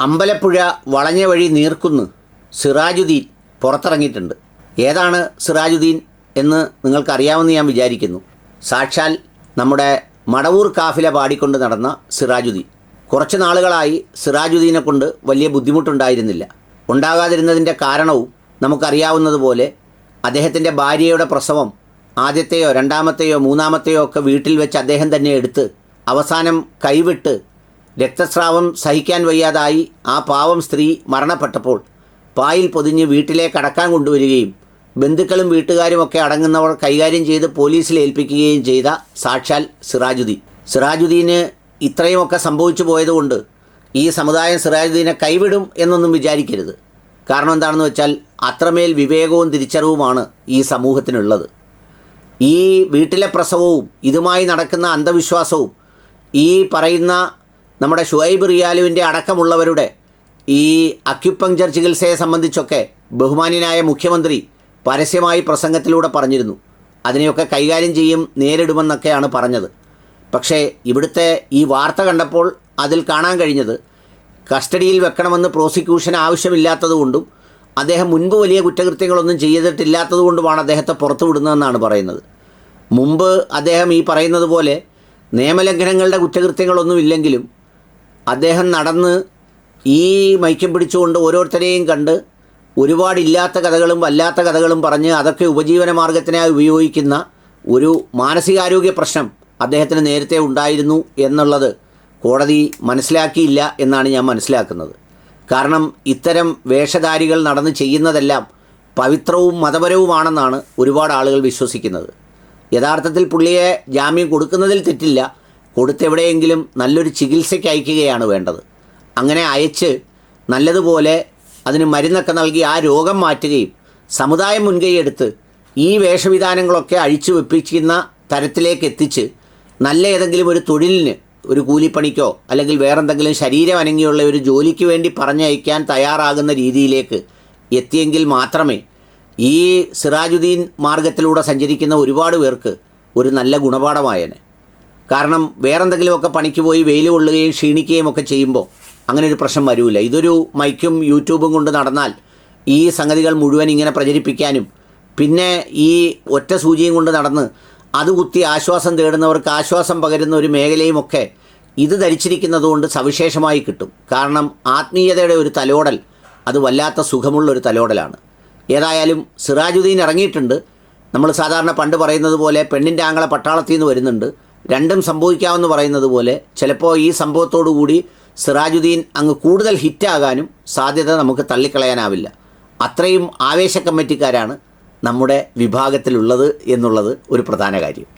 അമ്പലപ്പുഴ വളഞ്ഞ വഴി നീർക്കുന്ന് സിറാജുദ്ദീൻ പുറത്തിറങ്ങിയിട്ടുണ്ട്. ഏതാണ് സിറാജുദ്ദീൻ എന്ന് നിങ്ങൾക്കറിയാമെന്ന് ഞാൻ വിചാരിക്കുന്നു. സാക്ഷാൽ നമ്മുടെ മടവൂർ കാഫില പാടിക്കൊണ്ട് നടന്ന സിറാജുദ്ദീൻ. കുറച്ച് നാളുകളായി സിറാജുദ്ദീനെ കൊണ്ട് വലിയ ബുദ്ധിമുട്ടുണ്ടായിരുന്നില്ല. ഉണ്ടാകാതിരുന്നതിന്റെ കാരണവും നമുക്കറിയാവുന്നതുപോലെ അദ്ദേഹത്തിന്റെ ഭാര്യയുടെ പ്രസവം ആദ്യത്തെയോ രണ്ടാമത്തെയോ മൂന്നാമത്തെയോ ഒക്കെ വീട്ടിൽ വെച്ച് അദ്ദേഹം തന്നെ എടുത്ത് അവസാനം കൈവിട്ട് രക്തസ്രാവം സഹിക്കാൻ വയ്യാതായി ആ പാവം സ്ത്രീ മരണപ്പെട്ടപ്പോൾ പായിൽ പൊതിഞ്ഞ് വീട്ടിലേക്ക് അടക്കാൻ കൊണ്ടുവരികയും ബന്ധുക്കളും വീട്ടുകാരും ഒക്കെ അടങ്ങുന്നവർ കൈകാര്യം ചെയ്ത് പോലീസിൽ ഏൽപ്പിക്കുകയും ചെയ്ത സാക്ഷാൽ സിറാജുദ്ദീൻ. സിറാജുദ്ദീന് ഇത്രയുമൊക്കെ സംഭവിച്ചു പോയതുകൊണ്ട് ഈ സമുദായം സിറാജുദ്ദീനെ കൈവിടും എന്നൊന്നും വിചാരിക്കരുത്. കാരണം എന്താണെന്ന് വെച്ചാൽ അത്രമേൽ വിവേകവും തിരിച്ചറിവുമാണ് ഈ സമൂഹത്തിനുള്ളത്. ഈ വീട്ടിലെ പ്രസവവും ഇതുമായി നടക്കുന്ന അന്ധവിശ്വാസവും ഈ പറയുന്ന നമ്മുടെ ഷുഹൈബ് റിയാലുവിന്റെ അടക്കമുള്ളവരുടെ ഈ അക്യുപങ്ചർ ചികിത്സയെ സംബന്ധിച്ചൊക്കെ ബഹുമാന്യനായ മുഖ്യമന്ത്രി പരസ്യമായി പ്രസംഗത്തിലൂടെ പറഞ്ഞിരുന്നു. അതിനെയൊക്കെ കൈകാര്യം ചെയ്യും നേരിടുമെന്നൊക്കെയാണ് പറഞ്ഞത്. പക്ഷേ ഇവിടുത്തെ ഈ വാർത്ത കണ്ടപ്പോൾ അതിൽ കാണാൻ കഴിഞ്ഞത് കസ്റ്റഡിയിൽ വെക്കണമെന്ന് പ്രോസിക്യൂഷൻ ആവശ്യമില്ലാത്തതുകൊണ്ടും അദ്ദേഹം മുൻപ് വലിയ കുറ്റകൃത്യങ്ങളൊന്നും ചെയ്തിട്ടില്ലാത്തതുകൊണ്ടുമാണ് അദ്ദേഹത്തെ പുറത്തുവിടുന്നതെന്നാണ് പറയുന്നത്. മുമ്പ് അദ്ദേഹം ഈ പറയുന്നത് പോലെ നിയമലംഘനങ്ങളുടെ കുറ്റകൃത്യങ്ങളൊന്നും ഇല്ലെങ്കിലും അദ്ദേഹം നടന്ന് ഈ മൈക്കം പിടിച്ചുകൊണ്ട് ഓരോരുത്തരെയും കണ്ട് ഒരുപാടില്ലാത്ത കഥകളും വല്ലാത്ത കഥകളും പറഞ്ഞ് അതൊക്കെ ഉപജീവന മാർഗത്തിനായി ഉപയോഗിക്കുന്ന ഒരു മാനസികാരോഗ്യ പ്രശ്നം അദ്ദേഹത്തിന് നേരത്തെ ഉണ്ടായിരുന്നു എന്നുള്ളത് കോടതി മനസ്സിലാക്കിയില്ല എന്നാണ് ഞാൻ മനസ്സിലാക്കുന്നത്. കാരണം ഇത്തരം വേഷധാരികൾ നടന്ന് ചെയ്യുന്നതെല്ലാം പവിത്രവും മതപരവുമാണെന്നാണ് ഒരുപാട് ആളുകൾ വിശ്വസിക്കുന്നത്. യഥാർത്ഥത്തിൽ പുള്ളിയെ ജാമ്യം കൊടുക്കുന്നതിൽ തെറ്റില്ല കൊടുത്തെവിടെയെങ്കിലും നല്ലൊരു ചികിത്സയ്ക്ക് അയക്കുകയാണ് വേണ്ടത്. അങ്ങനെ അയച്ച് നല്ലതുപോലെ അതിന് മരുന്നൊക്കെ നൽകി ആ രോഗം മാറ്റുകയും സമുദായം മുൻകൈയെടുത്ത് ഈ വേഷവിധാനങ്ങളൊക്കെ അഴിച്ചു വെപ്പിക്കുന്ന തരത്തിലേക്ക് എത്തിച്ച് നല്ല ഏതെങ്കിലും ഒരു തൊഴിലിന് ഒരു കൂലിപ്പണിക്കോ അല്ലെങ്കിൽ വേറെന്തെങ്കിലും ശരീരം അനങ്ങിയുള്ള ഒരു ജോലിക്ക് വേണ്ടി പറഞ്ഞയക്കാൻ തയ്യാറാകുന്ന രീതിയിലേക്ക് എത്തിയെങ്കിൽ മാത്രമേ ഈ സിറാജുദ്ദീൻ മാർഗത്തിലൂടെ സഞ്ചരിക്കുന്ന ഒരുപാട് പേർക്ക് ഒരു നല്ല ഗുണപാഠമായേനെ. കാരണം വേറെന്തെങ്കിലുമൊക്കെ പണിക്ക് പോയി വെയിൽ കൊള്ളുകയും ക്ഷീണിക്കുകയും ഒക്കെ ചെയ്യുമ്പോൾ അങ്ങനെ ഒരു പ്രശ്നം വരില്ല ഇതൊരു മൈക്കും യൂട്യൂബും കൊണ്ട് നടന്നാൽ ഈ സംഗതികൾ മുഴുവൻ ഇങ്ങനെ പ്രചരിപ്പിക്കാനും പിന്നെ ഈ ഒറ്റ സൂചിയും കൊണ്ട് നടന്ന് അത് കുത്തി ആശ്വാസം തേടുന്നവർക്ക് ആശ്വാസം പകരുന്ന ഒരു മേഖലയുമൊക്കെ ഇത് ധരിച്ചിരിക്കുന്നതുകൊണ്ട് സവിശേഷമായി കിട്ടും. കാരണം ആത്മീയതയുടെ ഒരു തലോടൽ അത് വല്ലാത്ത സുഖമുള്ള ഒരു തലോടലാണ്. ഏതായാലും സിറാജുദ്ദീൻ ഇറങ്ങിയിട്ടുണ്ട്. നമ്മൾ സാധാരണ പണ്ട് പറയുന്നത് പോലെ പെണ്ണിന്റെ ആങ്ങളെ പട്ടാളത്തിൽ നിന്ന് വരുന്നുണ്ട്. രണ്ടും സംഭവിക്കാമെന്ന് പറയുന്നത് പോലെ ചിലപ്പോൾ ഈ സംഭവത്തോടു കൂടി സിറാജുദ്ദീൻ അങ്ങ് കൂടുതൽ ഹിറ്റാകാനും സാധ്യത നമുക്ക് തള്ളിക്കളയാനാവില്ല. അത്രയും ആവേശ കമ്മിറ്റിക്കാരാണ് നമ്മുടെ വിഭാഗത്തിലുള്ളത് എന്നുള്ളത് ഒരു പ്രധാന കാര്യം.